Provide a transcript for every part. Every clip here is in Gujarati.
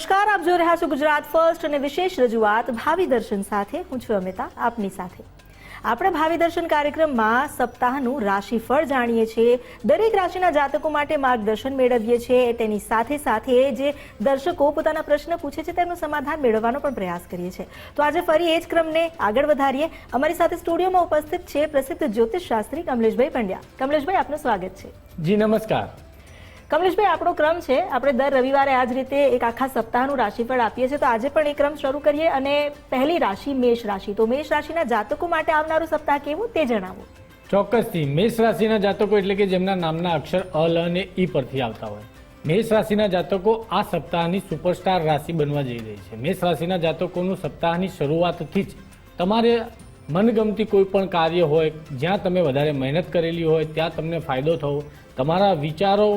નમસ્કાર, આપ જોઈ રહ્યા છો ગુજરાત ફર્સ્ટ અને વિશેષ રજૂઆત ભાવિ દર્શન સાથે. હું છું અમિતા, આપની સાથે. આપણે ભાવિ દર્શન કાર્યક્રમમાં સપ્તાહનું રાશિફળ જાણીએ છીએ. દરેક રાશિના જાતકો માટે માર્ગદર્શન મેળવીએ છીએ. તેની સાથે સાથે જે દર્શકો પોતાના પ્રશ્ન પૂછે છે તેનું સમાધાન મેળવવાનો પણ પ્રયાસ કરીએ છીએ. તો આજે ફરી એ જ ક્રમને આગળ વધારીએ. અમારી સાથે સ્ટુડિયોમાં ઉપસ્થિત છે પ્રસિદ્ધ જ્યોતિષ શાસ્ત્રી કમલેશભાઈ પંડ્યા. કમલેશભાઈ, આપનું સ્વાગત છે. જી, નમસ્કાર. કમલેશભાઈ, આપણો ક્રમ છે. આપણે દર રવિવારે આ જ રીતે એક આખા સપ્તાહનું રાશિફળ આપીએ છીએ. તો આજે પણ એ ક્રમ શરૂ કરીએ અને પહેલી રાશિ મેષ રાશિ. તો મેષ રાશિના જાતકો માટે આવનારું સપ્તાહ કેવું તે જણાવો. ચોક્કસથી. મેષ રાશિના જાતકો એટલે કે જેમના નામના અક્ષર અ લ અને ઈ પરથી આવતા હોય. મેષ રાશિના જાતકો આ સપ્તાહની સુપરસ્ટાર રાશિ બનવા જઈ રહી છે. મેષ રાશિના જાતકોનું સપ્તાહની શરૂઆતથી જ તમારે મનગમતી કોઈ પણ કાર્ય હોય, જ્યાં તમે વધારે મહેનત કરેલી હોય, ત્યાં તમને ફાયદો થવો, તમારા વિચારો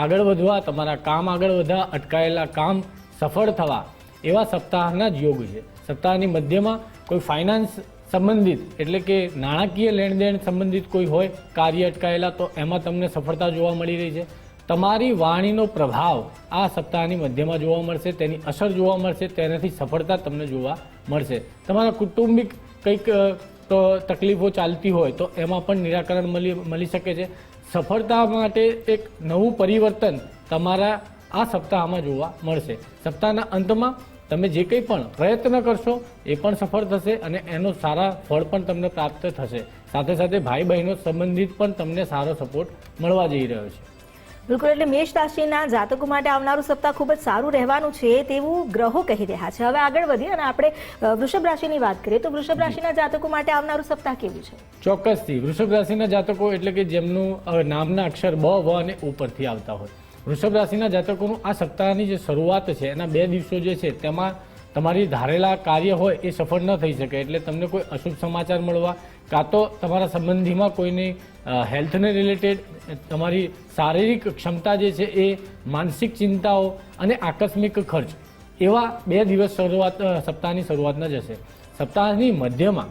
આગળ વધવા, તમારા કામ આગળ વધવા અટકાયેલા કામ સફળ થવા, એવા સપ્તાહના જ યોગ છે. સપ્તાહની મધ્યમાં કોઈ ફાઇનાન્સ સંબંધિત, એટલે કે નાણાકીય લેણદેણ સંબંધિત કોઈ હોય, કાર્ય અટકાયેલા, તો એમાં તમને સફળતા જોવા મળી રહી છે. તમારી વાણીનો પ્રભાવ આ સપ્તાહની મધ્યમાં જોવા મળશે, તેની અસર જોવા મળશે, તેનાથી સફળતા તમને જોવા મળશે. તમારા કુટુંબિક કંઈક તો તકલીફો ચાલતી હોય, તો એમાં પણ નિરાકરણ મળી મળી શકે છે. સફળતા માટે એક નવું પરિવર્તન તમારા આ સપ્તાહમાં જોવા મળશે. સપ્તાહના અંતમાં તમે જે કંઈ પણ પ્રયત્ન કરશો, એ પણ સફળ થશે અને એનો સારા ફળ પણ તમને પ્રાપ્ત થશે. સાથે સાથે ભાઈ બહેનો સંબંધિત પણ તમને સારો સપોર્ટ મળવા જઈ રહ્યો છે. બિલકુલ એટલે મેષ રાશિના જાતકો માટે આવનારું સપ્તાહ ખૂબ જ સારું રહેવાનું છે તેવું ગ્રહો કહી રહ્યા છે. હવે આગળ વધીએ અને આપણે વૃષભ રાશિની વાત કરીએ. તો વૃષભ રાશિના જાતકો માટે આવનારું સપ્તાહ કેવું છે? ચોક્કસથી. વૃષભ રાશિના જાતકો એટલે કે જેમનું નામના અક્ષર બ વ અને ઉપરથી આવતા હોય. વૃષભ રાશિના જાતકોનું આ સપ્તાહની જે શરૂઆત છે એના બે દિવસો જે છે તેમાં તમારી ધારેલા કાર્ય હોય એ સફળ ન થઈ શકે. એટલે તમને કોઈ અશુભ સમાચાર મળવા કાં તો તમારા સંબંધીમાં કોઈની હેલ્થને રિલેટેડ તમારી શારીરિક ક્ષમતા જે છે એ માનસિક ચિંતાઓ અને આકસ્મિક ખર્ચ, એવા બે દિવસ શરૂઆત સપ્તાહની શરૂઆતના જ હશે. સપ્તાહની મધ્યમાં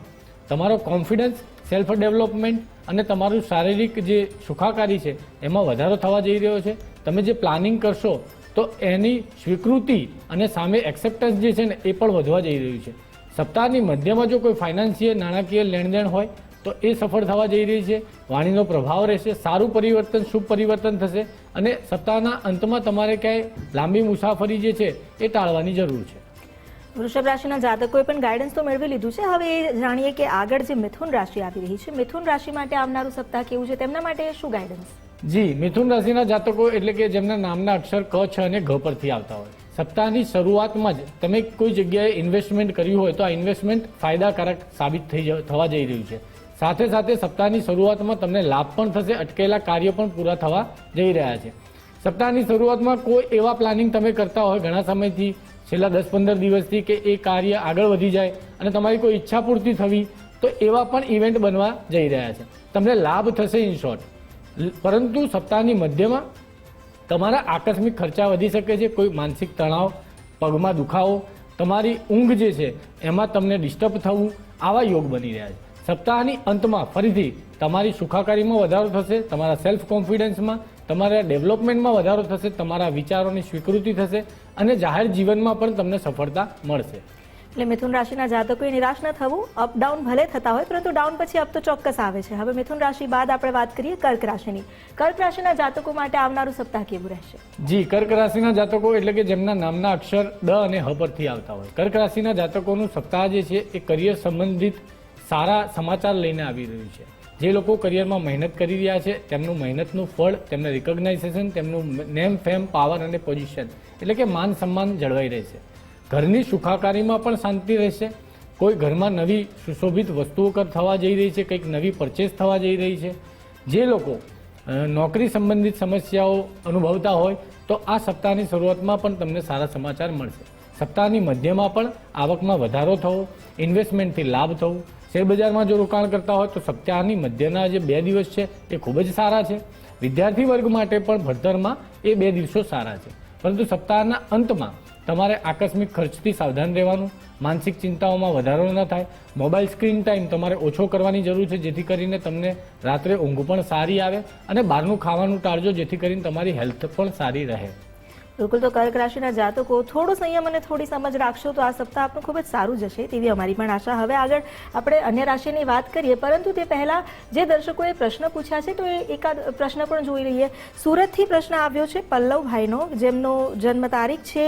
તમારો કોન્ફિડન્સ સેલ્ફ ડેવલપમેન્ટ અને તમારું શારીરિક જે સુખાકારી છે એમાં વધારો થવા જઈ રહ્યો છે. તમે જે પ્લાનિંગ કરશો, તો એની સ્વીકૃતિ અને સામે એક્સેપ્ટન્સ જે છે ને એ પણ વધવા જઈ રહ્યું છે. સપ્તાહની મધ્યમાં જો કોઈ ફાઇનાન્સિયલ નાણાકીય લેણદેણ હોય તો એ સફળ થવા જઈ રહી છે. વાણીનો પ્રભાવ રહેશે સારું પરિવર્તન શુભ પરિવર્તન થશે અને સપ્તાહના અંતમાં તમારે ક્યાંય લાંબી મુસાફરી જે છે એ ટાળવાની જરૂર છે. વૃષભ રાશિના જાતકોએ પણ ગાઈડન્સ તો મેળવી લીધું છે. હવે એ જાણીએ કે આગળ જે મિથુન રાશિ આવી રહી છે મિથુન રાશિ માટે આવનારું સપ્તાહ કેવું છે? તેમના માટે શું ગાઈડન્સ જી મિથુન રાશિના જાતકો એટલે કે જેમના નામના અક્ષર ક છ અને ઘ પરથી આવતા હોય. સપ્તાહની શરૂઆતમાં જ તમે કોઈ જગ્યાએ ઇન્વેસ્ટમેન્ટ કર્યું હોય તો આ ઇન્વેસ્ટમેન્ટ ફાયદાકારક સાબિત થઈ થવા જઈ રહ્યું છે. સાથે સાથે સપ્તાહની શરૂઆતમાં તમને લાભ પણ થશે, અટકેલા કાર્ય પણ પૂરા થવા જઈ રહ્યા છે. સપ્તાહની શરૂઆતમાં કોઈ એવા પ્લાનિંગ તમે કરતા હોય ઘણા સમયથી, છેલ્લા દસ પંદર દિવસથી કે એ કાર્ય આગળ વધી જાય અને તમારી કોઈ ઈચ્છા પૂર્તિ થવી, તો એવા પણ ઇવેન્ટ બનવા જઈ રહ્યા છે. તમને લાભ થશે ઇન શોર્ટ પરંતુ સપ્તાહની મધ્યમાં તમારા આકસ્મિક ખર્ચા વધી શકે છે, કોઈ માનસિક તણાવ, પગમાં દુખાવો, તમારી ઊંઘ જે છે, એમાં તમને ડિસ્ટર્બ થવું, આવા યોગ બની રહ્યા છે. સપ્તાહની અંતમાં ફરીથી તમારી સુખાકારીમાં વધારો થશે તમારા સેલ્ફ કોન્ફિડન્સમાં તમારા ડેવલપમેન્ટમાં વધારો થશે તમારા વિચારોની સ્વીકૃતિ થશે અને જાહેર જીવનમાં પણ તમને સફળતા મળશે. એટલે મિથુન રાશિના જાતકોએ નિરાશ ન થવું. અપ ડાઉન ભલે થતા હોય પરંતુ ડાઉન પછી અપ તો ચોક્કસ આવે છે. હવે મિથુન રાશિ બાદ આપણે વાત કરીએ કર્ક રાશિની. કર્ક રાશિના જાતકો માટે આવનારું સપ્તાહ કેવું રહેશે? જી કર્ક રાશિના જાતકો એટલે કે જેમના નામના અક્ષર ડ અને હ પરથી આવતા હોય. કર્ક રાશિના જાતકોનું સપ્તાહ જે છે એ કરિયર સંબંધિત સારા સમાચાર લઈને આવી રહ્યું છે. જે લોકો કરિયરમાં મહેનત કરી રહ્યા છે, તેમનું મહેનતનું ફળ, તેમને રિકોગ્નાઇઝેશન તેમનું નેમ ફેમ પાવર અને પોઝિશન એટલે કે માન સન્માન જળવાઈ રહેશે. ઘરની સુખાકારીમાં પણ શાંતિ રહેશે. કોઈ ઘરમાં નવી સુશોભિત વસ્તુઓ કર થવા જઈ રહી છે, કંઈક નવી પરચેસ થવા જઈ રહી છે. જે લોકો નોકરી સંબંધિત સમસ્યાઓ અનુભવતા હોય, તો આ સપ્તાહની શરૂઆતમાં પણ તમને સારા સમાચાર મળશે. સપ્તાહની મધ્યમાં પણ આવકમાં વધારો થવો ઇન્વેસ્ટમેન્ટથી લાભ થવો શેરબજારમાં જો રોકાણ કરતા હોય તો સપ્તાહની મધ્યના જે બે દિવસ છે એ ખૂબ જ સારા છે. વિદ્યાર્થી વર્ગ માટે પણ ભણતરમાં એ બે દિવસો સારા છે. પરંતુ સપ્તાહના અંતમાં તમારે આકસ્મિક ખર્ચથી સાવધાન રહેવાનું, માનસિક ચિંતાઓમાં વધારો ન થાય, મોબાઈલ સ્ક્રીન ટાઈમ તમારે ઓછો કરવાની જરૂર છે, જેથી કરીને તમને રાત્રે ઊંઘ પણ સારી આવે અને બહારનું ખાવાનું ટાળજો, જેથી કરીને તમારી હેલ્થ પણ સારી રહે. બિલકુલ તો કર્ક રાશિના જાતકો થોડો સંયમ અને થોડી સમજ રાખશો તો આ સપ્તાહ આપણું ખૂબ જ સારું જશે તેવી અમારી પણ આશા. હવે આગળ આપણે અન્ય રાશિની વાત કરીએ, પરંતુ તે પહેલાં જે દર્શકોએ પ્રશ્ન પૂછ્યા છે તો એ એકાદ પ્રશ્ન પણ જોઈ લઈએ. સુરતથી પ્રશ્ન આવ્યો છે પલ્લવભાઈનો, જેમનો જન્મ તારીખ છે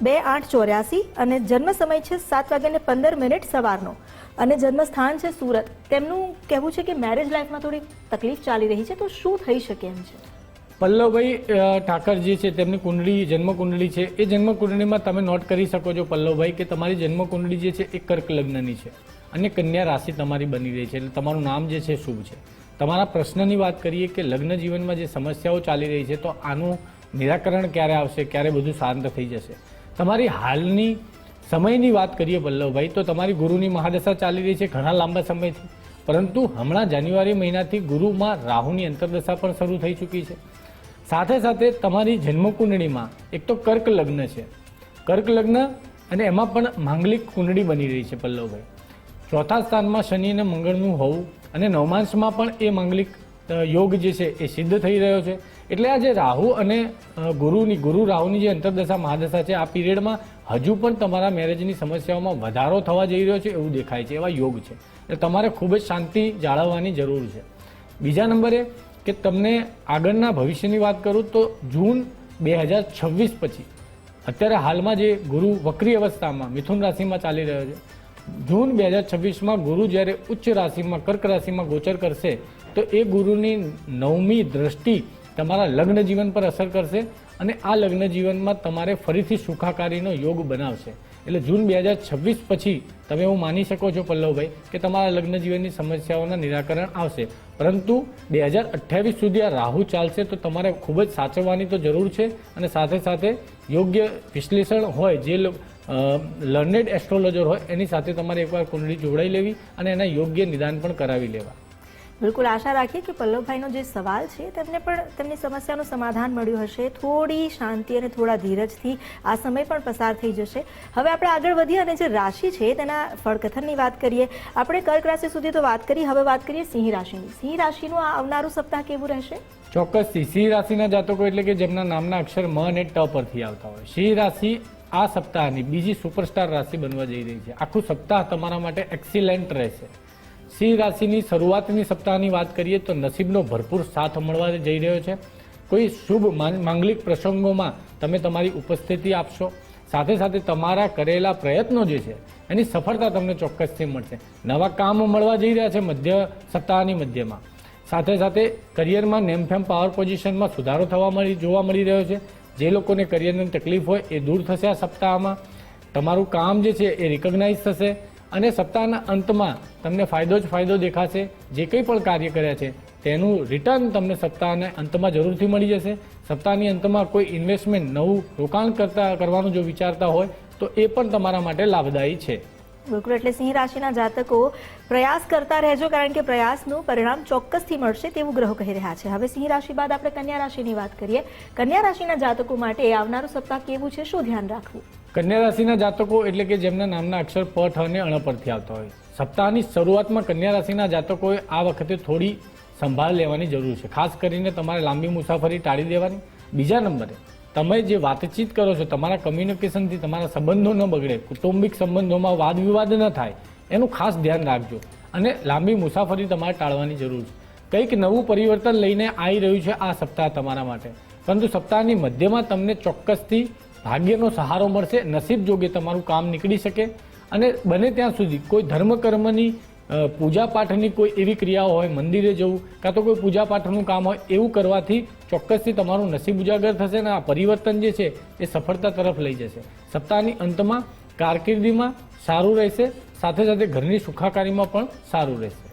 બે આઠ ચોર્યાસી અને જન્મ સમય છે સાત વાગ્યાને પંદર મિનિટ સવારનો. અને જન્મ સ્થાન છે સુરત. તેમનું કહેવું છે કે મેરેજ લાઈફમાં થોડી તકલીફ ચાલી રહી છે, તો શું થઈ શકે એમ છે? પલ્લવભાઈ ઠાકરજી છે તેમની કુંડળી જન્મકુંડળી છે. એ જન્મકુંડળીમાં તમે નોટ કરી શકો છો પલ્લવભાઈ, કે તમારી જન્મકુંડળી જે છે એ કર્ક લગ્નની છે અને કન્યા રાશિ તમારી બની રહી છે. એટલે તમારું નામ જે છે શુભ છે. તમારા પ્રશ્નની વાત કરીએ કે લગ્ન જીવનમાં જે સમસ્યાઓ ચાલી રહી છે, તો આનું નિરાકરણ ક્યારે આવશે? ક્યારે બધું શાંત થઈ જશે? તમારી હાલની સમયની વાત કરીએ પલ્લવભાઈ, તો તમારી ગુરુની મહાદશા ચાલી રહી છે ઘણા લાંબા સમયથી. પરંતુ હમણાં જાન્યુઆરી મહિનાથી ગુરુમાં રાહુની અંતરદશા પણ શરૂ થઈ ચૂકી છે. સાથે સાથે તમારી જન્મકુંડળીમાં એક તો કર્ક લગ્ન છે. કર્ક લગ્ન અને એમાં પણ માંગલિક કુંડળી બની રહી છે પલ્લવભાઈ. ચોથા સ્થાનમાં શનિ અને મંગળનું હોવું અને નવમાંશમાં પણ એ માંગલિક યોગ જે છે એ સિદ્ધ થઈ રહ્યો છે. એટલે આ જે રાહુ અને ગુરુની, ગુરુ રાહુની જે અંતરદશા, મહાદશા છે, આ પીરિયડમાં હજુ પણ તમારા મેરેજની સમસ્યાઓમાં વધારો થવા જઈ રહ્યો છે એવું દેખાય છે, એવા યોગ છે. એટલે તમારે ખૂબ જ શાંતિ જાળવવાની જરૂર છે. બીજા નંબરે કે તમને આગળના ભવિષ્યની વાત કરું તો જૂન બે હજાર છવ્વીસ પછી, અત્યારે હાલમાં જે ગુરુ વક્રી અવસ્થામાં, મિથુન રાશિમાં ચાલી રહ્યો છે. જૂન બે હજાર છવ્વીસમાં ગુરુ જ્યારે ઉચ્ચ રાશિમાં, કર્ક રાશિમાં ગોચર કરશે, તો એ ગુરુની નવમી દ્રષ્ટિ તમારા લગ્ન જીવન પર અસર કરશે અને આ લગ્ન જીવનમાં તમારે ફરીથી સુખાકારીનો યોગ બનાવશે. એટલે જૂન બે હજાર છવ્વીસ પછી તમે એવું માની શકો છો પલ્લવભાઈ કે તમારા લગ્ન જીવનની સમસ્યાઓના નિરાકરણ આવશે. પરંતુ બે હજાર અઠ્યાવીસ સુધી આ રાહુ ચાલશે તો તમારે ખૂબ જ સાચવવાની તો જરૂર છે અને સાથે સાથે યોગ્ય વિશ્લેષણ હોય, જે લર્નેડ એસ્ટ્રોલોજર હોય એની સાથે તમારે એકવાર કુંડળી જોડાઈ લેવી અને એના યોગ્ય નિદાન પણ કરાવી લેવા. બિલકુલ આશા રાખીએ કે પલ્લવભાઈનો જે સવાલ છે, તેમને પણ તેમની સમસ્યાનું સમાધાન મળ્યું હશે. થોડી શાંતિ અને થોડા ધીરજથી આ સમય પણ પસાર થઈ જશે. હવે આપણે આગળ વધીએ અને જે રાશિ છે, તેના ફળકથનની વાત કરીએ. આપણે કર્ક રાશિ સુધી તો વાત કરી. હવે વાત કરીએ સિંહ રાશિની. સિંહ રાશિનું આ આવનારું સપ્તાહ કેવું રહેશે? ચોક્કસથી સિંહ રાશિના જાતકો એટલે કે જેમના નામના અક્ષર મ અને ટ પરથી આવતા હોય. સિંહ રાશિ આ સપ્તાહની બીજી સુપરસ્ટાર રાશિ બનવા જઈ રહી છે. આખું સપ્તાહ તમારા માટે એક્સિલેન્ટ રહેશે. સિંહ રાશિની શરૂઆતની સપ્તાહની વાત કરીએ તો નસીબનો ભરપૂર સાથ મળવા જઈ રહ્યો છે. કોઈ શુભ માંગલિક પ્રસંગોમાં તમે તમારી ઉપસ્થિતિ આપશો. સાથે સાથે તમારા કરેલા પ્રયત્નો જે છે, એની સફળતા તમને ચોક્કસથી મળશે. નવા કામ મળવા જઈ રહ્યા છે મધ્ય સપ્તાહની મધ્યમાં. સાથે સાથે કરિયરમાં નેમફેમ પાવર પોઝિશનમાં સુધારો થવા મળી, જોવા મળી રહ્યો છે. જે લોકોને કરિયરની તકલીફ હોય એ દૂર થશે આ સપ્તાહમાં. તમારું કામ જે છે એ રિકગ્નાઇઝ થશે. અને સપ્તાહના અંતમાં તમને ફાયદો જ ફાયદો દેખાશે. જે કંઈ પણ કાર્ય કર્યા છે, તેનું રિટર્ન તમને સપ્તાહના અંતમાં જરૂરથી મળી જશે. સપ્તાહની અંતમાં કોઈ ઇન્વેસ્ટમેન્ટ નવું રોકાણ કરતા, કરવાનું જો વિચારતા હોય, તો એ પણ તમારા માટે લાભદાયી છે. બિલકુલ. એટલે સિંહ રાશિના જાતકો પ્રયાસ કરતા રહેજો, કારણ કે પ્રયાસનું પરિણામ ચોક્કસથી મળશે તેવું ગ્રહો કહી રહ્યા છે. હવે સિંહ રાશિ બાદ આપણે કન્યા રાશિની વાત કરીએ. કન્યા રાશિના જાતકો માટે આવનારું સપ્તાહ કેવું છે? શું ધ્યાન રાખવું? કન્યા રાશિના જાતકો એટલે કે જેમના નામના અક્ષર પ, ઠ અને અણ પરથી આવતા હોય. સપ્તાહની શરૂઆતમાં કન્યા રાશિના જાતકોએ આ વખતે થોડી સંભાળ લેવાની જરૂર છે. ખાસ કરીને તમારે લાંબી મુસાફરી ટાળી દેવાની. બીજા નંબરે, તમે જે વાતચીત કરો છો, તમારા કમ્યુનિકેશનથી તમારા સંબંધો ન બગડે, કૌટુંબિક સંબંધોમાં વાદ વિવાદ ન થાય એનું ખાસ ધ્યાન રાખજો. અને લાંબી મુસાફરી તમારે ટાળવાની જરૂર છે. કંઈક નવું પરિવર્તન લઈને આવી રહ્યું છે આ સપ્તાહ તમારા માટે. પરંતુ સપ્તાહની મધ્યમાં તમને ચોક્કસથી ભાગ્યનો સહારો મળશે, નસીબ જોગે તમારું કામ નીકળી શકે. અને બને ત્યાં સુધી કોઈ ધર્મ કર્મની પૂજા પાઠની કોઈ એવી ક્રિયાઓ હોય, મંદિરે જવું કાં તો કોઈ પૂજા પાઠનું કામ હોય, એવું કરવાથી ચોક્કસથી તમારું નસીબ ઉજાગર થશે અને આ પરિવર્તન જે છે એ સફળતા તરફ લઈ જશે. સપ્તાહની અંતમાં કારકિર્દીમાં સારું રહેશે સાથે સાથે ઘરની સુખાકારીમાં પણ સારું રહેશે.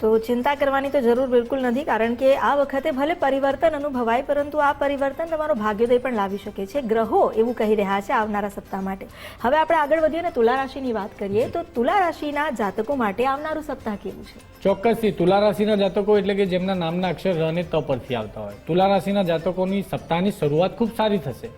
તો ચિંતા કરવાની તો જરૂર બિલકુલ નથી કારણ કે આ વખતે ભલે પરિવર્તન અનુભવાય પરંતુ આ પરિવર્તન તમારો ભાગ્યોદય પણ લાવી શકે છે. ગ્રહો એવું કહી રહ્યા છે આવનારા સપ્તાહ માટે. હવે આપણે આગળ વધીએ અને તુલા રાશિની વાત કરીએ તો તુલા રાશિના જાતકો માટે આવનારું સપ્તાહ કેવું છે? ચોક્કસથી તુલા રાશિના જાતકો એટલે કે જેમના નામના અક્ષર ર અને ત પરથી આવતા હોય. તુલા રાશિના જાતકોની સપ્તાહની શરૂઆત ખૂબ સારી થશે.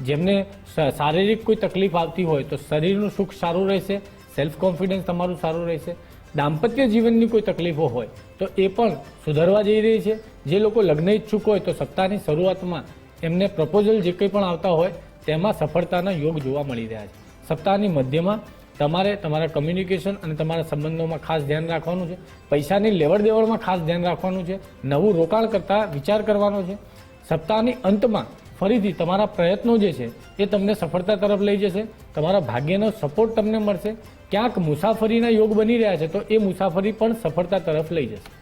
જેમને શારીરિક કોઈ તકલીફ આવતી હોય તો શરીરનું સુખ સારું રહેશે સેલ્ફ કોન્ફિડન્સ તમારું સારું રહેશે. દાંપત્ય જીવનની કોઈ તકલીફો હોય તો એ પણ સુધરવા જઈ રહી છે. જે લોકો લગ્ન ઈચ્છુક હોય તો સપ્તાહની શરૂઆતમાં એમને પ્રપોઝલ જે કંઈ પણ આવતા હોય તેમાં સફળતાના યોગ જોવા મળી રહ્યા છે. સપ્તાહની મધ્યમાં તમારે તમારા કમ્યુનિકેશન અને તમારા સંબંધોમાં ખાસ ધ્યાન રાખવાનું છે. પૈસાની લેવડ દેવડમાં ખાસ ધ્યાન રાખવાનું છે. નવું રોકાણ કરતાં વિચાર કરવાનો છે. સપ્તાહની અંતમાં ફરીથી તમારા પ્રયત્નો જે છે એ તમને સફળતા તરફ લઈ જશે, તમારા ભાગ્યનો સપોર્ટ તમને મળશે. ક્યાંક મુસાફરીના યોગ બની રહ્યા છે તો એ મુસાફરી પણ સફળતા તરફ લઈ જશે.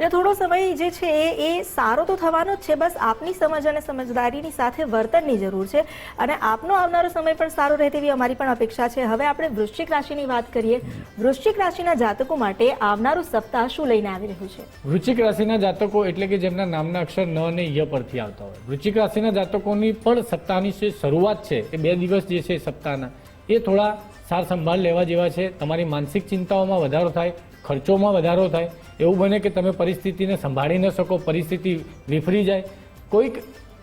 એટલે થોડો સમય જે છે એ એ સારો તો થવાનો જ છે. બસ આપની સમજ અને સમજદારીની સાથે વર્તનની જરૂર છે અને આપનો આવનારો સમય પણ સારો રહે તેવી અમારી પણ અપેક્ષા છે. હવે આપણે વૃશ્ચિક રાશિની વાત કરીએ. વૃશ્ચિક રાશિના જાતકો માટે આવનારું સપ્તાહ શું લઈને આવી રહ્યું છે? વૃશ્ચિક રાશિના જાતકો એટલે કે જેમના નામના અક્ષર ન અને ય પરથી આવતા હોય. વૃશ્ચિક રાશિના જાતકોની પણ સપ્તાહની જે શરૂઆત છે, એ બે દિવસ જે છે સપ્તાહના, એ થોડા સાર સંભાળ લેવા જેવા છે. તમારી માનસિક ચિંતાઓમાં વધારો થાય ખર્ચોમાં વધારો થાય, એવું બને કે તમે પરિસ્થિતિને સંભાળી ન શકો, પરિસ્થિતિ વિફરી જાય. કોઈક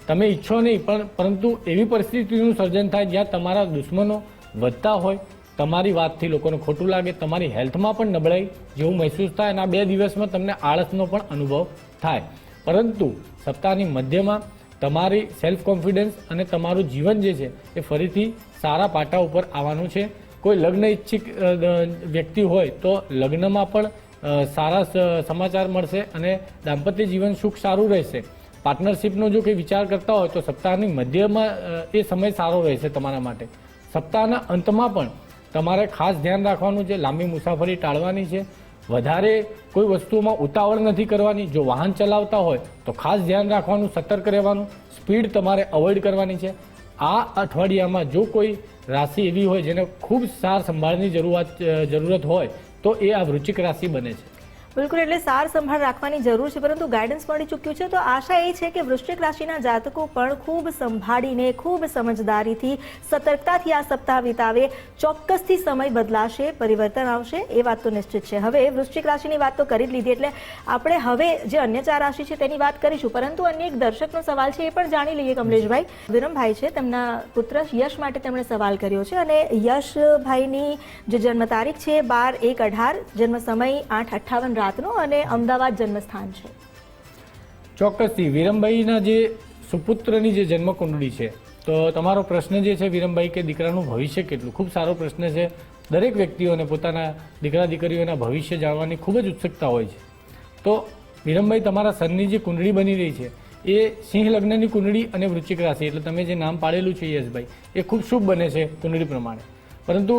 તમે ઈચ્છો નહીં, પણ પરંતુ એવી પરિસ્થિતિનું સર્જન થાય જ્યાં તમારા દુશ્મનો વધતા હોય, તમારી વાતથી લોકોને ખોટું લાગે, તમારી હેલ્થમાં પણ નબળાઈ જેવું મહેસૂસ થાય અને આ બે દિવસમાં તમને આળસનો પણ અનુભવ થાય. પરંતુ સપ્તાહની મધ્યમાં તમારી સેલ્ફ કોન્ફિડન્સ અને તમારું જીવન જે છે, એ ફરીથી સારા પાટા ઉપર આવવાનું છે. કોઈ લગ્ન ઈચ્છિક વ્યક્તિ હોય તો લગ્નમાં પણ સારા સમાચાર મળશે અને દાંપત્ય જીવન સુખ સારું રહેશે. પાર્ટનરશિપનો જો કંઈ વિચાર કરતા હોય તો સપ્તાહની મધ્યમાં એ સમય સારો રહેશે તમારા માટે. સપ્તાહના અંતમાં પણ તમારે ખાસ ધ્યાન રાખવાનું છે, લાંબી મુસાફરી ટાળવાની છે. વધારે કોઈ વસ્તુમાં ઉતાવળ નથી કરવાની. જો વાહન ચલાવતા હોય તો ખાસ ધ્યાન રાખવાનું, સતર્ક રહેવાનું. સ્પીડ તમારે અવોઇડ કરવાની છે. આ અઠવાડિયામાં જો કોઈ રાશિ એવી હોય જેને ખૂબ સાર સંભાળની જરૂરત જરૂરત હોય, તો એ આ વૃશ્ચિક રાશિ બને છે. બિલકુલ, એટલે સાર સંભાળ રાખવાની જરૂર છે, પરંતુ ગાઈડન્સ મળી ચૂક્યું છે, તો આશા એ છે કે વૃશ્ચિક રાશિના જાતકો પણ ખૂબ સંભાળીને, ખૂબ સમજદારીથી, સતર્કતાથી આ સપ્તાહ વિતાવે, ચોક્કસથી સમય બદલાશે, પરિવર્તન આવશે, એ વાત તો નિશ્ચિત છે. હવે વૃશ્ચિક રાશિની વાત તો કરી જ લીધી, એટલે આપણે હવે જે અન્ય ચાર રાશિ છે તેની વાત કરીશું, પરંતુ અન્ય એક દર્શકનો સવાલ છે એ પણ જાણી લઈએ કમલેશભાઈ. વિરમભાઈ છે, તેમના પુત્ર યશ માટે તેમણે સવાલ કર્યો છે, અને યશભાઈની જે જન્મ તારીખ છે, બાર એક અઢાર, જન્મ સમય આઠ અઠ્ઠાવન રાતનો અને અમદાવાદ જન્મસ્થાન છે. ચોક્કસથી, વિરમભાઈના જે સુપુત્રની જે જન્મ કુંડળી છે, તો તમારો પ્રશ્ન જે છે, વિરમભાઈ, કે દીકરાનું ભવિષ્ય કેટલું? ખૂબ સારો પ્રશ્ન છે. દરેક વ્યક્તિઓને પોતાના દીકરા દીકરીઓના ભવિષ્ય જાણવાની ખૂબ જ ઉત્સુકતા હોય છે. તો વિરમભાઈ, તમારા સનની જે કુંડળી બની રહી છે, એ સિંહ લગ્નની કુંડળી અને વૃશ્ચિક રાશિ, એટલે તમે જે નામ પાડેલું છે યશભાઈ, એ ખૂબ શુભ બને છે કુંડળી પ્રમાણે. પરંતુ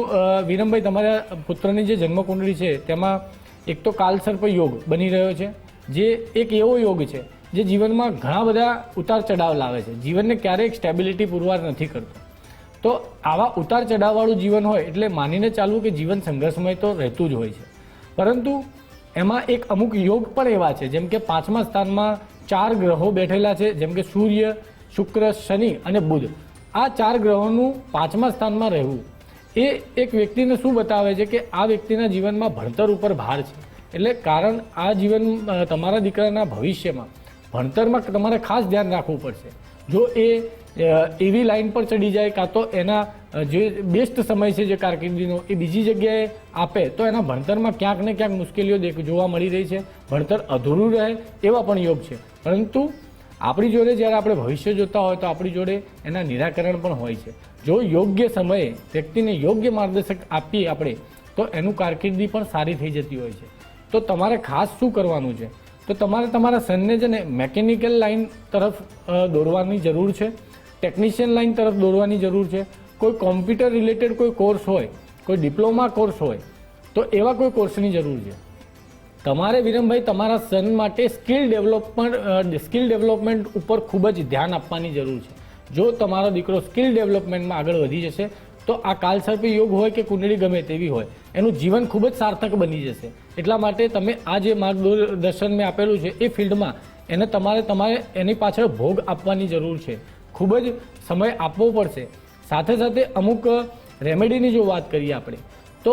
વિરમભાઈ, તમારા પુત્રની જે જન્મ કુંડળી છે, તેમાં એક તો કાલસર્પ યોગ બની રહ્યો છે, જે એક એવો યોગ છે, જે જીવનમાં ઘણા બધા ઉતાર ચઢાવ લાવે છે. જીવનને ક્યારેય સ્ટેબિલિટી પુરવાર નથી કરતો. તો આવા ઉતાર ચઢાવવાળું જીવન હોય એટલે માનીને ચાલવું કે જીવન સંઘર્ષમય તો રહેતું જ હોય છે. પરંતુ એમાં એક અમુક યોગ પણ એવા છે, જેમ કે પાંચમા સ્થાનમાં ચાર ગ્રહો બેઠેલા છે, જેમ કે સૂર્ય, શુક્ર, શનિ અને બુધ. આ ચાર ગ્રહોનું પાંચમા સ્થાનમાં રહેવું એ એક વ્યક્તિને શું બતાવે છે કે આ વ્યક્તિના જીવનમાં ભણતર ઉપર ભાર છે. એટલે કારણ આ જીવન તમારા દીકરાના ભવિષ્યમાં ભણતરમાં તમારે ખાસ ધ્યાન રાખવું પડશે. જો એ એવી લાઈન પર ચડી જાય કાં તો એના જે બેસ્ટ સમય છે જે કારકિર્દીનો એ બીજી જગ્યાએ આપે, તો એના ભણતરમાં ક્યાંક ને ક્યાંક મુશ્કેલીઓ દેખ, જોવા મળી રહી છે. ભણતર અધૂરું રહે એવા પણ યોગ છે. પરંતુ આપણી જોડે જ્યારે આપણે ભવિષ્ય જોતા હોય તો આપણી જોડે એના નિરાકરણ પણ હોય છે. જો યોગ્ય સમયે વ્યક્તિને યોગ્ય માર્ગદર્શક આપીએ આપણે, તો એનું કારકિર્દી પણ સારી થઈ જતી હોય છે. તો તમારે ખાસ શું કરવાનું છે? તો તમારે તમારા સનને છે ને મેકેનિકલ લાઇન તરફ દોરવાની જરૂર છે. ટેકનિશિયન લાઇન તરફ દોરવાની જરૂર છે. કોઈ કોમ્પ્યુટર રિલેટેડ કોઈ કોર્સ હોય, કોઈ ડિપ્લોમા કોર્સ હોય, તો એવા કોઈ કોર્સની જરૂર છે. તમારે વિરમભાઈ તમારા સન માટે સ્કિલ ડેવલપમેન્ટ સ્કિલ ડેવલપમેન્ટ ઉપર ખૂબ જ ધ્યાન આપવાની જરૂર છે. જો તમારો દીકરો સ્કિલ ડેવલપમેન્ટમાં આગળ વધી જશે, તો આ કાલસર્પી યોગ હોય કે કુંડળી ગમે તેવી હોય, એનું જીવન ખૂબ જ સાર્થક બની જશે. એટલા માટે તમે આ જે માર્ગદર્શન મેં આપેલું છે એ ફિલ્ડમાં, એને તમારે તમારે એની પાછળ ભોગ આપવાની જરૂર છે. ખૂબ જ સમય આપવો પડશે. સાથે સાથે અમુક રેમેડીની જો વાત કરીએ આપણે, તો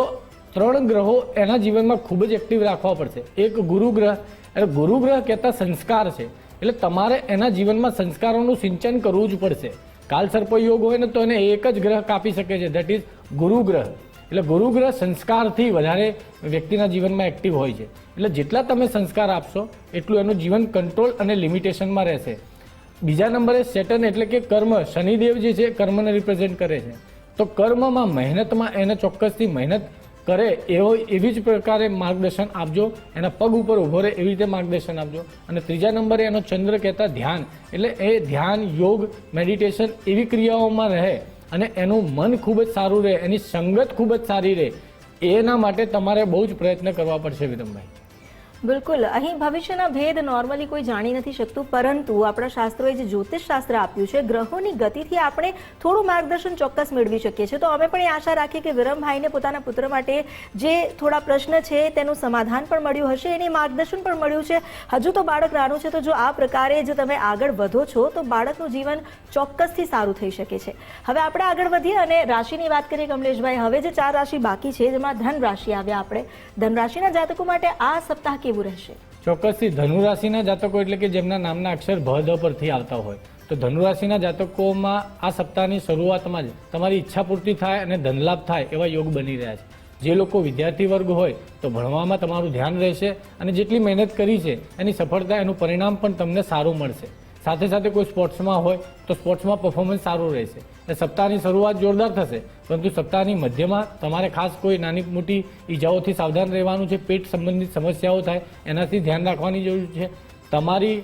ત્રણ ગ્રહો એના જીવનમાં ખૂબ જ એક્ટિવ રાખવા પડશે. એક ગુરુ ગ્રહ એટલે ગુરુ ગ્રહ કહેતા સંસ્કાર છે. એટલે તમારે એના જીવનમાં સંસ્કારોનું સિંચન કરવું જ પડશે. કાલ સર્પ યોગ હોય ને તો એને એક જ ગ્રહ કાપી શકે છે. દેટ ઇઝ ગુરુ ગ્રહ એટલે ગુરુ ગ્રહ સંસ્કારથી વધારે વ્યક્તિના જીવનમાં એક્ટિવ હોય છે. એટલે જેટલા તમે સંસ્કાર આપશો, એટલું એનું જીવન કંટ્રોલ અને લિમિટેશનમાં રહેશે. બીજા નંબરે સેટન એટલે કે કર્મ. શનિદેવ જે છે, કર્મને રિપ્રેઝેન્ટ કરે છે. તો કર્મમાં મહેનતમાં એને ચોક્કસથી મહેનત કરે એવો એવી જ પ્રકારે માર્ગદર્શન આપજો. એના પગ ઉપર ઊભો રહે એવી રીતે માર્ગદર્શન આપજો. અને ત્રીજા નંબરે એનો ચંદ્ર કહેતા ધ્યાન. એટલે એ ધ્યાન, યોગ મેડિટેશન એવી ક્રિયાઓમાં રહે અને એનું મન ખૂબ જ સારું રહે, એની સંગત ખૂબ જ સારી રહે. એના માટે તમારે બહુ જ પ્રયત્ન કરવા પડશે વિરમભાઈ. બિલકુલ. અહીં ભવિષ્યના ભેદ નોર્મલી કોઈ જાણી નથી શકતું, પરંતુ આપણા શાસ્ત્રોએ જે જ્યોતિષ શાસ્ત્ર આપ્યું છે, ગ્રહોની ગતિથી આપણે થોડું માર્ગદર્શન ચોક્કસ મેળવી શકીએ છીએ. તો અમે પણ એ આશા રાખીએ કે વિરમભાઈને પોતાના પુત્ર માટે જે થોડા પ્રશ્ન છે તેનું સમાધાન પણ મળ્યું હશે. એની માર્ગદર્શન પણ મળ્યું છે. હજુ તો બાળક નાનું છે, તો જો આ પ્રકારે જો તમે આગળ વધો છો, તો બાળકનું જીવન ચોક્કસથી સારું થઈ શકે છે. હવે આપણે આગળ વધીએ અને રાશિની વાત કરીએ કમલેશભાઈ. હવે જે ચાર રાશિ બાકી છે, જેમાં ધન રાશિ આવ્યા આપણે. ધન રાશિના જાતકો માટે આ સપ્તાહ કેવું રહેશે? ચોક્કસથી ધનુરાશિના જાતકો એટલે કે જેમના નામના અક્ષર ભ દ પરથી આવતા હોય. તો ધનુરાશિના જાતકોમાં આ સપ્તાહની શરૂઆતમાં જ તમારી ઈચ્છા પૂર્તિ થાય અને ધનલાભ થાય એવા યોગ બની રહ્યા છે. જે લોકો વિદ્યાર્થી વર્ગ હોય તો ભણવામાં તમારું ધ્યાન રહેશે અને જેટલી મહેનત કરી છે એની સફળતા એનું પરિણામ પણ તમને સારું મળશે. સાથે સાથે કોઈ સ્પોર્ટ્સમાં હોય તો સ્પોર્ટ્સમાં પરફોર્મન્સ સારું રહેશે. અને સપ્તાહની શરૂઆત જોરદાર થશે, પરંતુ સપ્તાહની મધ્યમાં તમારે ખાસ કોઈ નાની મોટી ઈજાઓથી સાવધાન રહેવાનું છે, પેટ સંબંધિત સમસ્યાઓ થાય, એનાથી ધ્યાન રાખવાની જરૂર છે. તમારી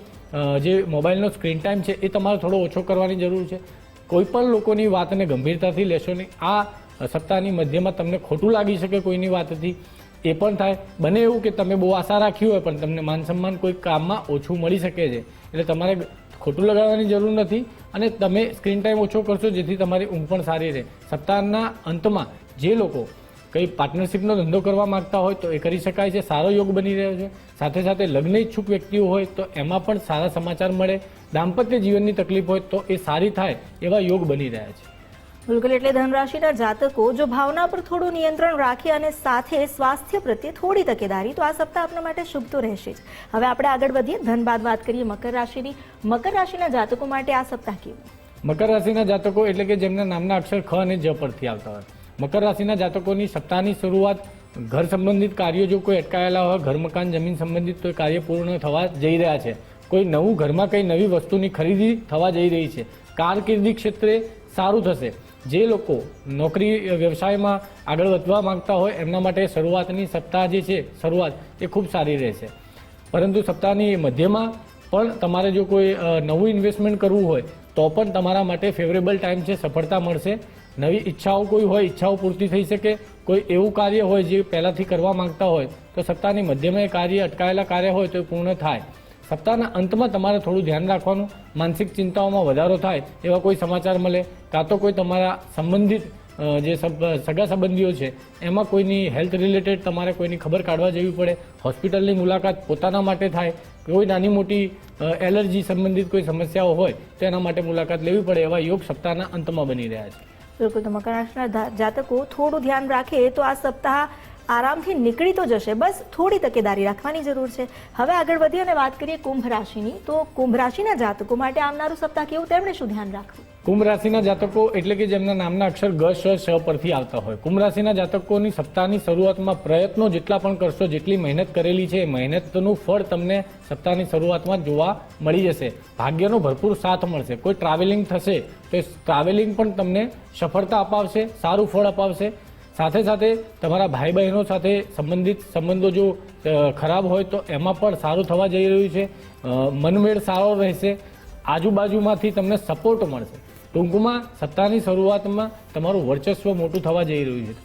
જે મોબાઈલનો સ્ક્રીન ટાઈમ છે એ તમારે થોડો ઓછો કરવાની જરૂર છે. કોઈપણ લોકોની વાતને ગંભીરતાથી લેશો નહીં. આ સપ્તાહની મધ્યમાં તમને ખોટું લાગી શકે કોઈની વાતથી. એ પણ થાય. બને એવું કે તમે બહુ આશા રાખી હોય, પણ તમને માન સન્માન કોઈ કામમાં ઓછું મળી શકે છે. એટલે તમારે ખોટું લગાડવાની જરૂર નથી અને તમે સ્ક્રીન ટાઈમ ઓછો કરશો જેથી તમારી ઊંઘ પણ સારી રહે. સપ્તાહના અંતમાં જે લોકો કંઈ પાર્ટનરશિપનો ધંધો કરવા માંગતા હોય તો એ કરી શકાય છે. સારો યોગ બની રહ્યો છે. સાથે સાથે લગ્ન ઈચ્છુક વ્યક્તિઓ હોય તો એમાં પણ સારા સમાચાર મળે. દાંપત્ય જીવનની તકલીફ હોય તો એ સારી થાય એવા યોગ બની રહ્યા છે. બિલકુલ એટલે ધનરાશિના જાતકો જો ભાવના પર થોડું નિયંત્રણ રાખી અને સાથે સ્વાસ્થ્ય પ્રત્યે થોડી તકેદારી, તો આ સપ્તાહ આપણા માટે શુભ તો રહેશે જ. હવે આપણે આગળ વધીએ. ધન બાદ વાત કરીએ મકર રાશિની. મકર રાશિના જાતકો માટે આ સપ્તાહ કેવું? મકર રાશિના જાતકો એટલે કે જેમના નામના અક્ષર ખ અને જ પરથી આવતા હોય. મકર રાશિના જાતકોની સપ્તાહની શરૂઆત ઘર સંબંધિત કાર્યો જો કોઈ અટકાયેલા હોય, ઘર મકાન, જમીન સંબંધિત કોઈ કાર્ય પૂર્ણ થવા જઈ રહ્યા છે. કોઈ નવું ઘરમાં કંઈ નવી વસ્તુની ખરીદી થવા જઈ રહી છે. કારકિર્દી ક્ષેત્રે સારું થશે. જે લોકો નોકરી વ્યવસાયમાં આગળ વધવા માંગતા હોય, એમના માટે શરૂઆતની સપ્તાહ જે છે, શરૂઆત એ ખૂબ સારી રહેશે. પરંતુ સપ્તાહની મધ્યમાં પણ તમારે જો કોઈ નવું ઇન્વેસ્ટમેન્ટ કરવું હોય, તો પણ તમારા માટે ફેવરેબલ ટાઈમ છે, સફળતા મળશે. નવી ઈચ્છાઓ કોઈ હોય, ઈચ્છાઓ પૂર્તિ થઈ શકે. કોઈ એવું કાર્ય હોય જે પહેલાંથી કરવા માંગતા હોય, તો સપ્તાહની મધ્યમાં એ કાર્ય અટકાયેલા કાર્ય હોય તો એ પૂર્ણ થાય. સપ્તાહના અંતમાં તમારે થોડું ધ્યાન રાખવાનું. માનસિક ચિંતાઓમાં વધારો થાય એવા કોઈ સમાચાર મળે, કાં તો કોઈ તમારા સંબંધિત જે સગા સંબંધીઓ છે, એમાં કોઈની હેલ્થ રિલેટેડ તમારે કોઈની ખબર કાઢવા જવી પડે, હોસ્પિટલની મુલાકાત પોતાના માટે થાય, કોઈ નાની મોટી એલર્જી સંબંધિત કોઈ સમસ્યાઓ હોય, તો એના માટે મુલાકાત લેવી પડે એવા યોગ સપ્તાહના અંતમાં બની રહ્યા છે. બિલકુલ, તો મકર રાશિના જાતકો થોડું ધ્યાન રાખે તો આ સપ્તાહ આરામથી નીકળી તો જશે. બસ થોડી તકેદારી રાખવાની જરૂર છે. હવે આગળ વધીએ અને વાત કરીએ કુંભ રાશિની. તો કુંભ રાશિના જાતકો માટે આવનારું સપ્તાહ કેવું? તેમણે શું ધ્યાન રાખવું? કુંભ રાશિના જાતકો એટલે કે જેમના નામના અક્ષર ગ, શ શ પરથી આવતા હોય. કુંભ રાશિના જાતકોની સપ્તાહની શરૂઆતમાં પ્રયત્નો જેટલા પણ કરશો, જેટલી મહેનત કરેલી છે, એ મહેનતનું ફળ તમને સપ્તાહની શરૂઆતમાં જોવા મળી જશે. ભાગ્યનો ભરપૂર સાથ મળશે. કોઈ ટ્રાવેલિંગ થશે, તો એ ટ્રાવેલિંગ પણ તમને સફળતા અપાવશે, સારું ફળ અપાવશે. સાથે સાથે તમારા ભાઈ બહેનો સાથે સંબંધિત સંબંધો જો ખરાબ હોય તો એમાં પણ સારું થવા જઈ રહ્યું છે. મનમેળ સારો રહેશે. આજુબાજુમાંથી તમને સપોર્ટ મળશે. ટૂંકમાં સપ્તાહની શરૂઆતમાં તમારું વર્ચસ્વ મોટું થવા જઈ રહ્યું છે.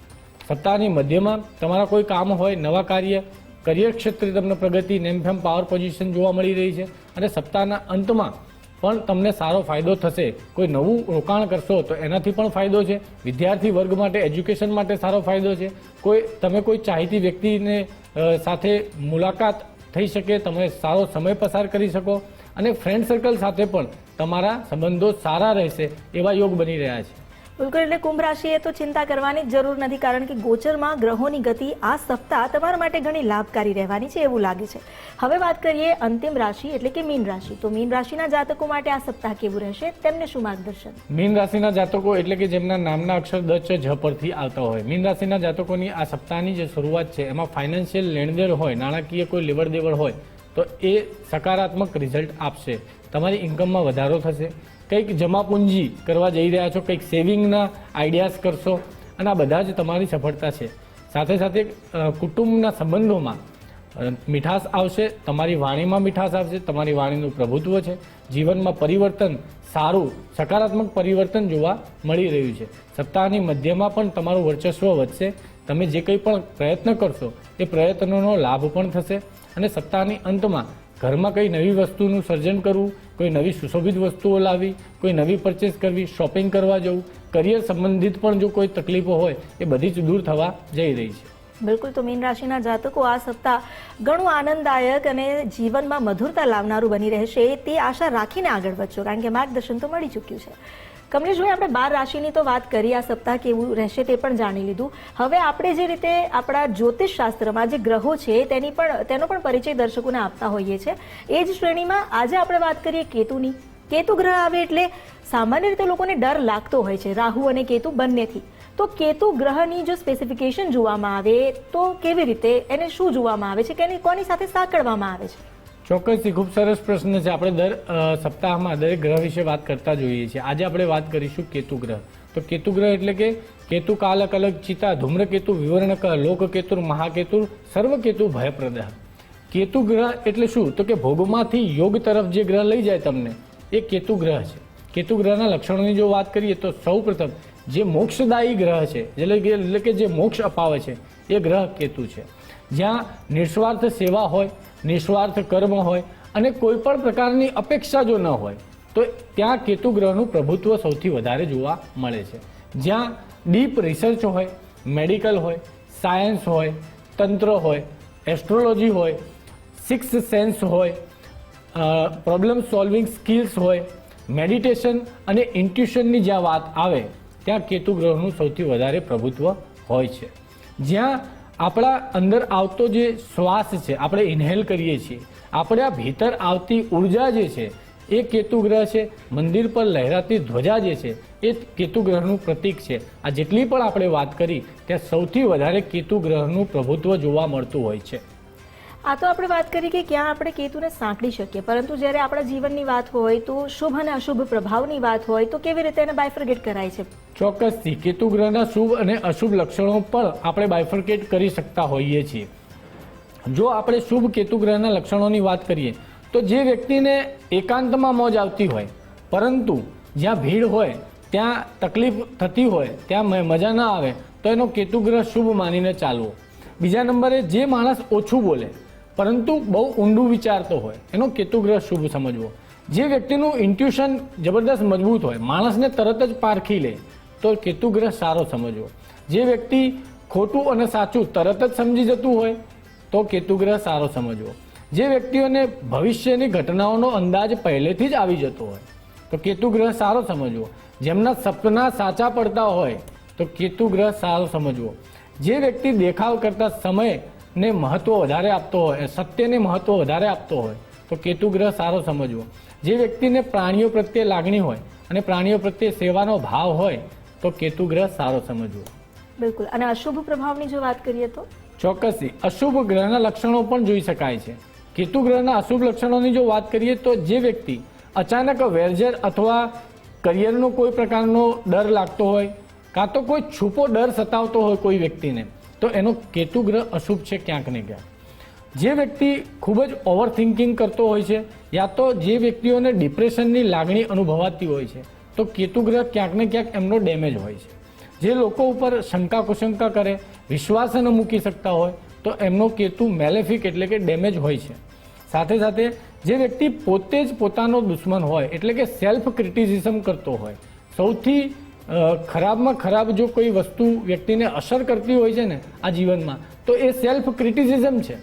સપ્તાહની મધ્યમાં તમારા કોઈ કામ હોય, નવા કાર્ય કરિયર ક્ષેત્રે તમને પ્રગતિ નેમફેમ પાવર પોઝિશન જોવા મળી રહી છે. અને સપ્તાહના અંતમાં પણ તમને સારો ફાયદો થશે. કોઈ નવું રોકાણ કરશો તો એનાથી પણ ફાયદો છે. વિદ્યાર્થી વર્ગ માટે, એજ્યુકેશન માટે સારો ફાયદો છે. કોઈ, તમે કોઈ ચાહીતી વ્યક્તિને સાથે મુલાકાત થઈ શકે, તમે સારો સમય પસાર કરી શકો અને ફ્રેન્ડ સર્કલ સાથે પણ તમારા સંબંધો સારા રહેશે એવા યોગ બની રહ્યા છે. બિલકુલ એટલે કુંભ રાશિએ તો ચિંતા કરવાની જરૂર નથી, કારણ કે ગોચરમાં ગ્રહોની ગતિ આ સપ્તાહ તમારા માટે ઘણી લાભકારી રહેવાની છે એવું લાગે છે. હવે વાત કરીએ અંતિમ રાશિ એટલે કે મીન રાશિ. તો મીન રાશિના જાતકો માટે આ સપ્તાહ કેવું રહેશે? તેમને શું માર્ગદર્શન? મીન રાશિના જાતકો એટલે કે જેમના નામના અક્ષર દ, ચ જ પરથી આવતા હોય. મીન રાશિના જાતકોની આ સપ્તાહની જે શરૂઆત છે, એમાં ફાઇનાન્શિયલ લેણદેણ હોય, નાણાકીય કોઈ લેવડ દેવડ હોય, તો એ સકારાત્મક રિઝલ્ટ આપશે. તમારી ઇન્કમમાં વધારો થશે. કંઈક જમાપૂંજી કરવા જઈ રહ્યા છો, કંઈક સેવિંગના આઈડિયાઝ કરશો, અને આ બધા જ તમારી સફળતા છે. સાથે સાથે કુટુંબના સંબંધોમાં મીઠાશ આવશે, તમારી વાણીમાં મીઠાશ આવશે, તમારી વાણીનું પ્રભુત્વ છે. જીવનમાં પરિવર્તન, સારું, સકારાત્મક પરિવર્તન જોવા મળી રહ્યું છે. સપ્તાહની મધ્યમાં પણ તમારું વર્ચસ્વ વધશે. તમે જે કંઈ પણ પ્રયત્ન કરશો, એ પ્રયત્નોનો લાભ પણ થશે. અને સપ્તાહની અંતમાં ઘરમાં કંઈ નવી વસ્તુનું સર્જન કરવું, કોઈ નવી સુશોભિત વસ્તુઓ લાવવી, કોઈ નવી પરચેસ કરવી શોપિંગ કરવા જવું કરિયર સંબંધિત પણ જો કોઈ તકલીફો હોય, એ બધી જ દૂર થવા જઈ રહી છે. બિલકુલ, તો મીન રાશિના જાતકો આ સપ્તાહ ઘણું આનંદદાયક અને જીવનમાં મધુરતા લાવનારું બની રહેશે. તે આશા રાખીને આગળ વધશો, કારણ કે માર્ગદર્શન તો મળી ચૂક્યું છે. કમલેશભાઈ આપણે બાર રાશિની તો વાત કરી આ સપ્તાહ કેવું રહેશે તે પણ જાણી લીધું. હવે આપણે જે રીતે આપણા જ્યોતિષ શાસ્ત્રમાં જે ગ્રહો છે, તેની પણ, તેનો પણ પરિચય દર્શકોને આપતા હોઈએ છીએ. એ જ શ્રેણીમાં આજે આપણે વાત કરીએ કેતુની. કેતુ ગ્રહ આવે એટલે સામાન્ય રીતે લોકોને ડર લાગતો હોય છે, રાહુ અને કેતુ બંનેથી. તો કેતુ ગ્રહની જો સ્પેસિફિકેશન જોવામાં આવે, તો કેવી રીતે, એને શું જોવામાં આવે છે, કે એની કોની સાથે સાંકળવામાં આવે છે? ચોક્કસથી ખૂબ સરસ પ્રશ્ન છે. આપણે દર સપ્તાહમાં દરેક ગ્રહ વિશે વાત કરતા જોઈએ છીએ. આજે આપણે વાત કરીશું કેતુ ગ્રહ. તો કેતુ ગ્રહ એટલે કે કેતુ કાલક અલગ ચિતા, ધૂમ્રકેતુ વિવર્ણક, લોકકેતુર, મહાકેતુર, સર્વકેતુ ભયપ્રદ. કેતુ ગ્રહ એટલે શું? તો કે ભોગમાંથી યોગ તરફ જે ગ્રહ લઈ જાય તમને, એ કેતુ ગ્રહ છે. કેતુ ગ્રહના લક્ષણોની જો વાત કરીએ તો સૌ પ્રથમ જે મોક્ષદાયી ગ્રહ છે, એટલે એટલે કે જે મોક્ષ અપાવે છે, એ ગ્રહ કેતુ છે. જ્યાં નિસ્વાર્થ સેવા હોય નિસ્વાર્થ કર્મ હોય અને કોઈ પણ પ્રકારની અપેક્ષા જો ન હોય, તો ત્યાં કેતુ ગ્રહનું પ્રભુત્વ સૌથી વધારે જોવા મળે છે. જ્યાં ડીપ રિસર્ચ હોય, મેડિકલ હોય, સાયન્સ હોય, તંત્ર હોય, એસ્ટ્રોલોજી હોય, સિક્સ સેન્સ હોય પ્રોબ્લેમ સોલ્વિંગ સ્કિલ્સ હોય, મેડિટેશન અને ઇન્ટ્યુશનની જ્યાં વાત આવે, ત્યાં કેતુ ગ્રહનું સૌથી વધારે પ્રભુત્વ હોય છે. જ્યાં આપણા અંદર આવતો જે શ્વાસ છે, આપણે ઇન્હેલ કરીએ છીએ, આપણા ભીતર આવતી ઊર્જા જે છે, એ કેતુ ગ્રહ છે, મંદિર પર લહેરાતી ધ્વજા જે છે, એ કેતુ ગ્રહનું પ્રતીક છે. આ જેટલી પણ આપણે વાત કરી, ત્યાં સૌથી વધારે કેતુ ગ્રહનું પ્રભુત્વ જોવા મળતું હોય છે. આ તો આપણે વાત કરી કે ક્યાં આપણે કેતુને સાંકળી શકીએ, પરંતુ જ્યારે આપણા જીવનની વાત હોય, તો શુભ અને અશુભ પ્રભાવની વાત હોય, તો કેવી રીતે એને બાયફર્ગેટ કરાય છે? ચોક્કસથી કેતુ ગ્રહના શુભ અને અશુભ લક્ષણો પણ આપણે બાયફર્કેટ કરી શકતા હોઈએ છીએ. જો આપણે શુભ કેતુ ગ્રહના લક્ષણોની વાત કરીએ, તો જે વ્યક્તિને એકાંતમાં મોજ આવતી હોય, પરંતુ જ્યાં ભીડ હોય, ત્યાં તકલીફ થતી હોય, ત્યાં મજા ના આવે, તો એનો કેતુ ગ્રહ શુભ માનીને ચાલવો. બીજા નંબરે જે માણસ ઓછું બોલે, પરંતુ બહુ ઊંડું વિચારતો હોય, એનો કેતુ ગ્રહ શુભ સમજવો. જે વ્યક્તિનું ઇન્ટ્યુશન જબરદસ્ત મજબૂત હોય, માણસને તરત જ પારખી લે તો કેતુ ગ્રહ સારો સમજવો. જે વ્યક્તિ ખોટું અને સાચું તરત જ સમજી જતું હોય, તો કેતુ ગ્રહ સારો સમજવો. જે વ્યક્તિઓને ભવિષ્યની ઘટનાઓનો અંદાજ પહેલેથી જ આવી જતો હોય, તો કેતુ ગ્રહ સારો સમજવો. જેમના સપના સાચા પડતા હોય, તો કેતુ ગ્રહ સારો સમજવો. જે વ્યક્તિ દેખાવ કરતા સમયને મહત્વ વધારે આપતો હોય સત્યને મહત્વ વધારે આપતો હોય, તો કેતુ ગ્રહ સારો સમજવો. જે વ્યક્તિને પ્રાણીઓ પ્રત્યે લાગણી હોય અને પ્રાણીઓ પ્રત્યે સેવાનો ભાવ હોય તો કેતુ ગ્રહ સારો સમજવો. બિલકુલ. અને અશુભ પ્રભાવની જો વાત કરીએ તો? ચોક્કસથી. અશુભ ગ્રહના લક્ષણો પણ જોઈ શકાય છે. કેતુ ગ્રહના અશુભ લક્ષણોની જો વાત કરીએ તો જે વ્યક્તિ અચાનક વેરઝેર અથવા કરિયરનો કોઈ પ્રકારનો ડર લાગતો હોય કાં તો કોઈ છૂપો ડર સતાવતો હોય કોઈ વ્યક્તિને તો એનો કેતુ ગ્રહ અશુભ છે ક્યાંક ને ક્યાંક. જે વ્યક્તિ ખૂબ જ ઓવર થિંકિંગ કરતો હોય છે યા તો જે વ્યક્તિઓને ડિપ્રેશનની લાગણી અનુભવાતી હોય છે તો કેતુ ગ્રહ ક્યાંક ને ક્યાંક એમનો ડેમેજ હોય છે. જે લોકો ઉપર શંકા કુશંકા કરે, વિશ્વાસ ન મૂકી શકતા હોય, તો એમનો કેતુ મેલેફિક એટલે કે ડેમેજ હોય છે. સાથે સાથે જે વ્યક્તિ પોતે જ પોતાનો દુશ્મન હોય, એટલે કે સેલ્ફ ક્રિટિસિઝમ કરતો હોય, સૌથી ખરાબમાં ખરાબ જો કોઈ વસ્તુ વ્યક્તિને અસર કરતી હોય છે ને આ જીવનમાં, તો એ સેલ્ફ ક્રિટિસિઝમ છે.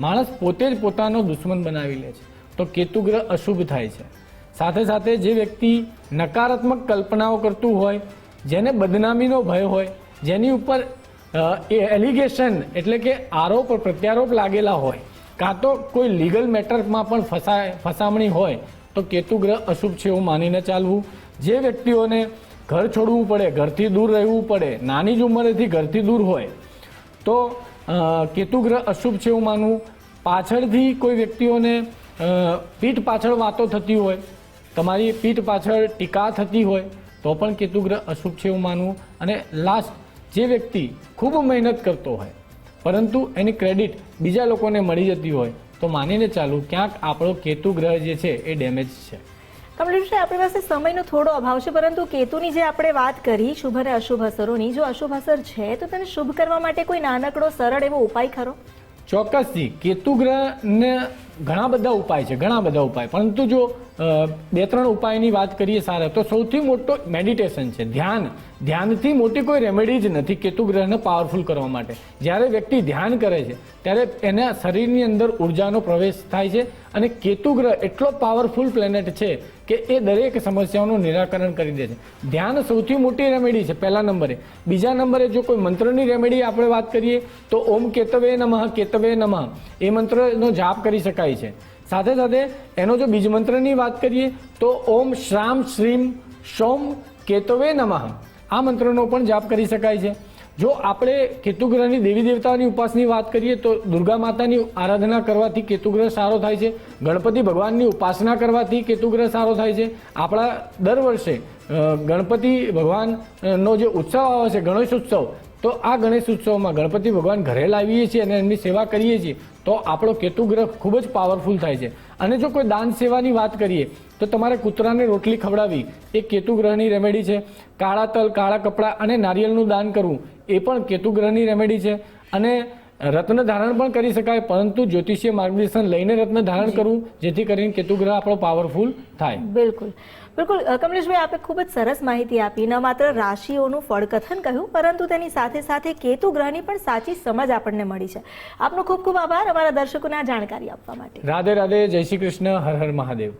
માણસ પોતે જ પોતાનો દુશ્મન બનાવી લે છે. તો કેતુ ગ્રહ અશુભ થાય છે. સાથે સાથે જે વ્યક્તિ નકારાત્મક કલ્પનાઓ કરતું હોય, જેને બદનામીનો ભય હોય, જેની ઉપર એ એલિગેશન એટલે કે આરોપ પ્રત્યારોપ લાગેલા હોય, કાં તો કોઈ લીગલ મેટરમાં પણ ફસાય, ફસામણી હોય, તો કેતુ ગ્રહ અશુભ છે એવું માનીને ચાલવું. જે વ્યક્તિઓને ઘર છોડવું પડે, ઘરથી દૂર રહેવું પડે, નાની જ ઉંમરેથી ઘરથી દૂર હોય, તો કેતુ ગ્રહ અશુભ છે એવું માનવું. પાછળથી કોઈ વ્યક્તિઓને પીઠ પાછળ વાતો થતી હોય તમારી પીઠ પાછળ ટીકા થતી હોય તો પણ કેતુગ્રહ અશુભ છે એવું માનવું. અને લાસ્ટ જે વ્યક્તિ ખૂબ મહેનત કરતો હોય પરંતુ એની ક્રેડિટ બીજા લોકોને મળી જતી હોય તો માનીને ચાલુ ક્યાંક આપણો કેતુ ગ્રહ જે છે એ ડેમેજ છે. કમલેશભાઈ આપણી પાસે સમયનો થોડો અભાવ છે પરંતુ કેતુની જે આપણે વાત કરી શુભ અને અશુભ અસરોની જો અશુભ અસર છે તો તેને શુભ કરવા માટે કોઈ નાનકડો સરળ એવો ઉપાય ખરો? ચોક્કસથી કેતુ ગ્રહને ઘણા બધા ઉપાય છે, ઘણા બધા ઉપાય. પરંતુ જો બે ત્રણ ઉપાયની વાત કરીએ સારા, તો સૌથી મોટો મેડિટેશન છે, ધ્યાન. ધ્યાનથી મોટી કોઈ રેમેડી જ નથી કેતુ ગ્રહને પાવરફુલ કરવા માટે. જ્યારે વ્યક્તિ ધ્યાન કરે છે, ત્યારે એના શરીરની અંદર ઉર્જાનો પ્રવેશ થાય છે અને કેતુ ગ્રહ એટલો પાવરફુલ પ્લેનેટ છે કે એ દરેક સમસ્યાઓનું નિરાકરણ કરી દે છે. ધ્યાન સૌથી મોટી રેમેડી છે, પહેલા નંબરે. બીજા નંબરે જો કોઈ મંત્રની રેમેડી આપણે વાત કરીએ, તો ઓમ કેતવે નમઃ કેતવે નમઃ. એ મંત્રનો જાપ કરી શકાય. છે. સાથે સાથે એનો જો બીજ મંત્રની વાત કરીએ, તો ઓમ શ્રામ શ્રીમ સોમ કેતવે નમઃ. આ મંત્રનો પણ જાપ કરી શકાય છે. જો આપણે કેતુગ્રહની દેવી દેવતાઓની ઉપાસની વાત કરીએ, તો દુર્ગા માતાની આરાધના કરવાથી કેતુગ્રહ સારો થાય છે. ગણપતિ ભગવાનની ઉપાસના કરવાથી કેતુગ્રહ સારો થાય છે. આપણા દર વર્ષે ગણપતિ ભગવાનનો જે ઉત્સવ આવે છે, ગણેશ ઉત્સવ તો આ ગણેશ ઉત્સવમાં ગણપતિ ભગવાન ઘરે લાવીએ છીએ અને એમની સેવા કરીએ છીએ તો આપણો કેતુગ્રહ ખૂબ જ પાવરફુલ થાય છે. અને જો કોઈ દાન સેવાની વાત કરીએ તો તમારે કૂતરાને રોટલી ખવડાવી એ કેતુગ્રહની રેમેડી છે. કાળા તલ કાળા કપડાં અને નારિયેળનું દાન કરવું એ પણ કેતુગ્રહની રેમેડી છે. અને રત્ન ધારણ પણ કરી શકાય પરંતુ જ્યોતિષીય માર્ગદર્શન લઈને રત્ન ધારણ કરવું જેથી કરીને કેતુગ્રહ આપણો પાવરફુલ થાય. બિલકુલ. બિલકુલ કમલેશભાઈ આપે ખૂબ જ સરસ માહિતી આપી. ન માત્ર રાશિઓનું ફળકથન કહ્યું પરંતુ તેની સાથે સાથે કેતુ ગ્રહની પણ સાચી સમજ આપણને મળી છે. આપનો ખૂબ ખૂબ આભાર અમારા દર્શકોને આ જાણકારી આપવા માટે. રાધે રાધે જય શ્રી કૃષ્ણ હર હર મહાદેવ.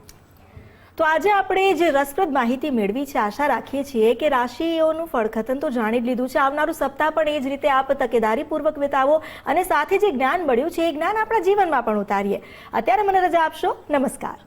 તો આજે આપણે જે રસપ્રદ માહિતી મેળવી છે આશા રાખીએ છીએ કે રાશિઓનું ફળકથન તો જાણી જ લીધું છે. આવનારું સપ્તાહ પણ એ જ રીતે આપ તકેદારીપૂર્વક વિતાવો અને સાથે જે જ્ઞાન મળ્યું છે એ જ્ઞાન આપણા જીવનમાં પણ ઉતારીએ. અત્યારે મને રજા આપશો. નમસ્કાર.